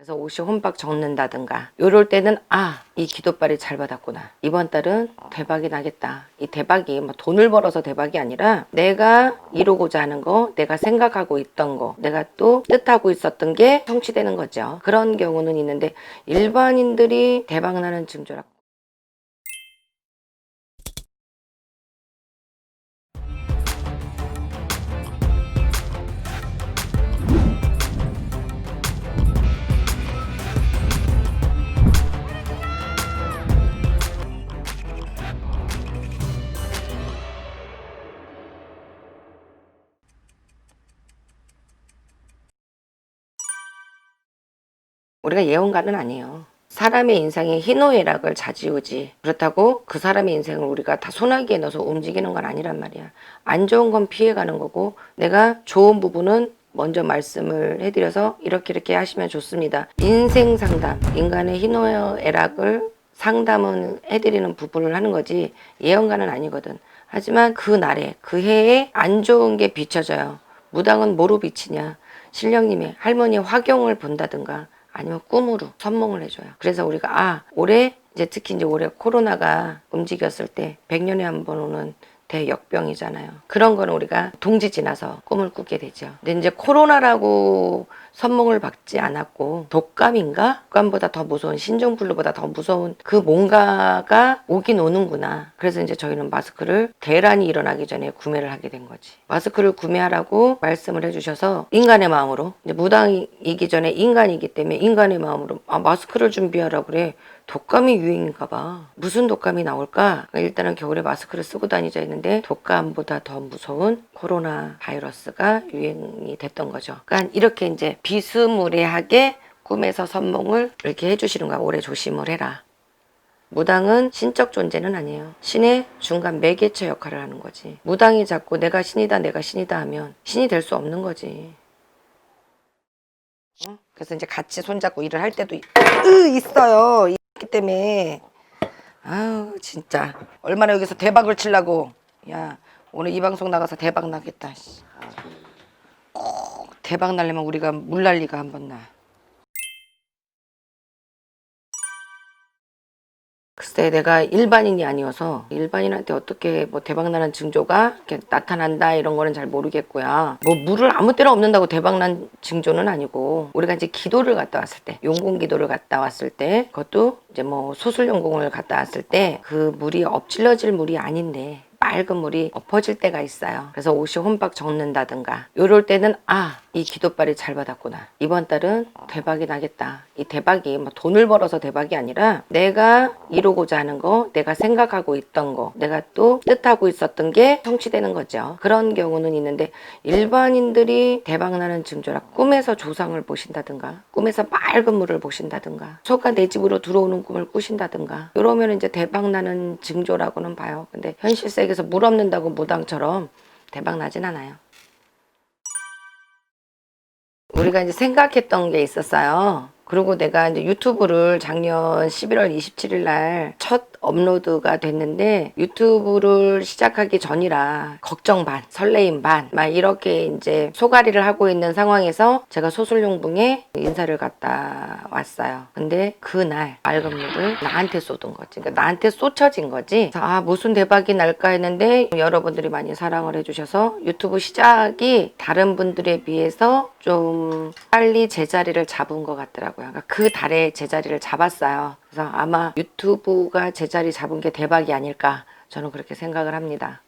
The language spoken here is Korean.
그래서 옷이 혼박 적는다든가. 요럴 때는 아 이 기도빨이 잘 받았구나. 이번 달은 대박이 나겠다. 이 대박이 뭐 돈을 벌어서 대박이 아니라 내가 이루고자 하는 거 내가 생각하고 있던 거 내가 또 뜻하고 있었던 게 성취되는 거죠. 그런 경우는 있는데 일반인들이 대박 나는 징조라 우리가 예언가는 아니에요. 사람의 인생에 희노애락을 자지우지 그렇다고 그 사람의 인생을 우리가 다 소나기에 넣어서 움직이는 건 아니란 말이야. 안 좋은 건 피해가는 거고 내가 좋은 부분은 먼저 말씀을 해드려서 이렇게 이렇게 하시면 좋습니다. 인생 상담, 인간의 희노애락을 상담은 해드리는 부분을 하는 거지 예언가는 아니거든. 하지만 그 날에 그 해에 안 좋은 게 비춰져요. 무당은 뭐로 비치냐? 신령님의 할머니 화경을 본다든가 아니면 꿈으로 선몽을 해줘요. 그래서 우리가 아 올해 이제 특히 이제 올해 코로나가 움직였을 때 100년에 한 번 오는 대역병이잖아요. 그런 거는 우리가 동지 지나서 꿈을 꾸게 되죠. 근데 이제 코로나라고 선몽을 받지 않았고 독감인가? 독감보다 더 무서운 신종플루보다 더 무서운 그 뭔가가 오긴 오는구나. 그래서 이제 저희는 마스크를 대란이 일어나기 전에 구매를 하게 된 거지. 마스크를 구매하라고 말씀을 해주셔서 인간의 마음으로 이제 무당이기 전에 인간이기 때문에 인간의 마음으로 아 마스크를 준비하라고 그래. 독감이 유행인가 봐. 무슨 독감이 나올까? 일단은 겨울에 마스크를 쓰고 다니자 했는데 독감보다 더 무서운 코로나 바이러스가 유행이 됐던 거죠. 그러니까 이렇게 이제 비스무리하게 꿈에서 선몽을 이렇게 해주시는 거야. 올해 조심을 해라. 무당은 신적 존재는 아니에요. 신의 중간 매개체 역할을 하는 거지. 무당이 자꾸 내가 신이다, 내가 신이다 하면 신이 될 수 없는 거지. 어? 그래서 이제 같이 손잡고 일을 할 때도 으, 있어요. 있기 때문에 아우 진짜 얼마나 여기서 대박을 치려고 야 오늘 이 방송 나가서 대박 나겠다. 씨. 꼭 대박 날려면 우리가 물난리가 한번 나. 글쎄 내가 일반인이 아니어서 일반인한테 어떻게 뭐 대박나는 징조가 이렇게 나타난다 이런 거는 잘 모르겠고요. 뭐 물을 아무 때나 없는다고 대박난 징조는 아니고 우리가 이제 기도를 갔다 왔을 때 용궁 기도를 갔다 왔을 때 그것도 이제 뭐 소술 용궁을 갔다 왔을 때 그 물이 엎질러질 물이 아닌데 맑은 물이 엎어질 때가 있어요. 그래서 옷이 혼박 적는다든가 요럴 때는 아이 기도빨이 잘 받았구나. 이번 달은 대박이 나겠다. 이 대박이 뭐 돈을 벌어서 대박이 아니라 내가 이루고자 하는 거, 내가 생각하고 있던 거, 내가 또 뜻하고 있었던 게 성취되는 거죠. 그런 경우는 있는데 일반인들이 대박 나는 징조라 꿈에서 조상을 보신다든가 꿈에서 맑은 물을 보신다든가 소가 내 집으로 들어오는 꿈을 꾸신다든가 이러면 이제 대박 나는 징조라고는 봐요. 근데 현실 세계에서 물 없는다고 무당처럼 대박 나진 않아요. 우리가 이제 생각했던 게 있었어요. 그리고 내가 이제 유튜브를 작년 11월 27일 날 첫 업로드가 됐는데 유튜브를 시작하기 전이라 걱정 반, 설레임 반, 막 이렇게 이제 소가리를 하고 있는 상황에서 제가 소술용궁에 인사를 갔다 왔어요. 근데 그날 맑은 물을 나한테 쏟은 거지. 그러니까 나한테 쏟쳐진 거지. 아, 무슨 대박이 날까 했는데 여러분들이 많이 사랑을 해주셔서 유튜브 시작이 다른 분들에 비해서 좀 빨리 제자리를 잡은 것 같 더라고요. 그러니까 그 달에 제자리를 잡았어요. 그래서 아마 유튜브가 제자리 잡은 게 대박이 아닐까 저는 그렇게 생각을 합니다.